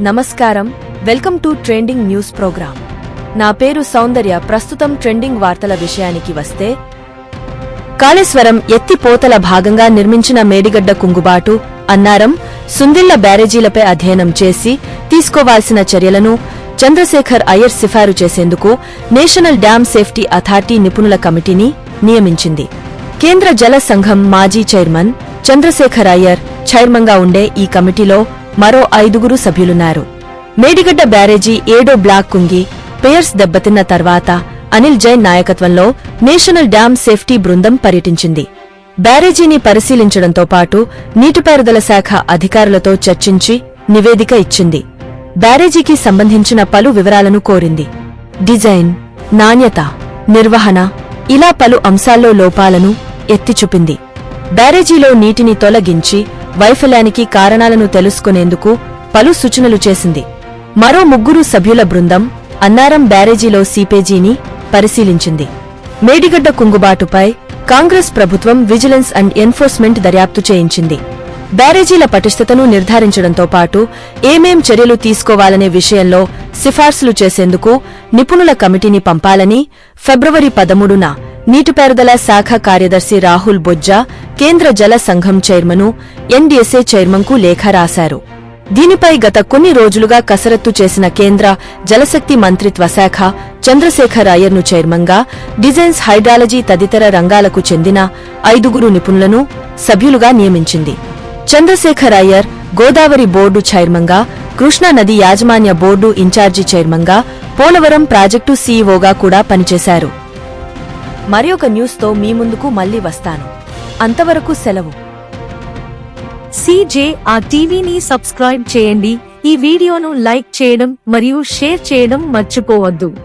నమస్కారం. Welcome to trending news programme. నా పేరు సౌందర్య. ప్రస్తుతం ట్రెండింగ్ వార్తల విషయానికి వస్తే కాళేశ్వరం ఎత్తిపోతల భాగంగా నిర్మించిన మేడిగడ్డ కుంగుబాటు అన్నారం సుందిళ్ళ బ్యారేజీలపై అధ్యయనం చేసి తీసుకోవాల్సిన చర్యలను చంద్రశేఖర్ అయ్యర్ సిఫారు చేసేందుకు నేషనల్ డ్యామ్ సేఫ్టీ అథారిటీ నిపుణుల కమిటీని నియమించింది. కేంద్ర జల సంఘం మాజీ చైర్మన్ చంద్రశేఖర్ అయ్యర్ చైర్మన్గా ఉండే ఈ కమిటీలో మరో ఐదుగురు సభ్యులున్నారు. మేడిగడ్డ బ్యారేజీ ఏడో బ్లాక్ కుంగి పేయర్స్ దెబ్బతిన్న తర్వాత అనిల్ జైన్ నాయకత్వంలో నేషనల్ డ్యామ్ సేఫ్టీ బృందం పర్యటించింది. బ్యారేజీని పరిశీలించడంతో పాటు నీటిపారుదల శాఖ అధికారులతో చర్చించి నివేదిక ఇచ్చింది. బ్యారేజీకి సంబంధించిన పలు వివరాలను కోరింది. డిజైన్ నాణ్యత నిర్వహణ ఇలా పలు అంశాల్లో లోపాలను ఎత్తిచూపింది. బ్యారేజీలో నీటిని తొలగించి వైఫల్యానికి కారణాలను తెలుసుకునేందుకు పలు సూచనలు చేసింది. మరో ముగ్గురు సభ్యుల బృందం అన్నారం బ్యారేజీలో సీపేజీని పరిశీలించింది. మేడిగడ్డ కుంగుబాటుపై కాంగ్రెస్ ప్రభుత్వం విజిలెన్స్ అండ్ ఎన్ఫోర్స్మెంట్ దర్యాప్తు చేయించింది. బ్యారేజీల పటిష్టతను నిర్ధారించడంతో పాటు ఏమేం చర్యలు తీసుకోవాలనే విషయంలో సిఫార్సులు చేసేందుకు నిపుణుల కమిటీని పంపాలని ఫిబ్రవరి పదమూడున నీటిపారుదల శాఖ కార్యదర్శి రాహుల్ బొజ్జా కేంద్ర జల సంఘం చైర్మను ఎన్డీఎస్ఏ చైర్మన్కు లేఖ రాశారు. దీనిపై గత కొన్ని రోజులుగా కసరత్తు చేసిన కేంద్ర జలశక్తి మంత్రిత్వ శాఖ చంద్రశేఖర్ అయ్యర్ను చైర్మన్గా డిజైన్స్ హైడ్రాలజీ తదితర రంగాలకు చెందిన ఐదుగురు నిపుణులను సభ్యులుగా నియమించింది. చంద్రశేఖర్ అయ్యర్ గోదావరి బోర్డు చైర్మన్గా కృష్ణా నది యాజమాన్య బోర్డు ఇన్ఛార్జి చైర్మన్గా పోలవరం ప్రాజెక్టు సీఈఓగా కూడా పనిచేశారు. మరి ఒక న్యూస్తో మీ ముందుకు మళ్ళీ వస్తాను. అంతవరకు సెలవు. సీజే ఆ టీవీని సబ్స్క్రైబ్ చేయండి. ఈ వీడియోను లైక్ చేయడం మరియు షేర్ చేయడం మర్చిపోవద్దు.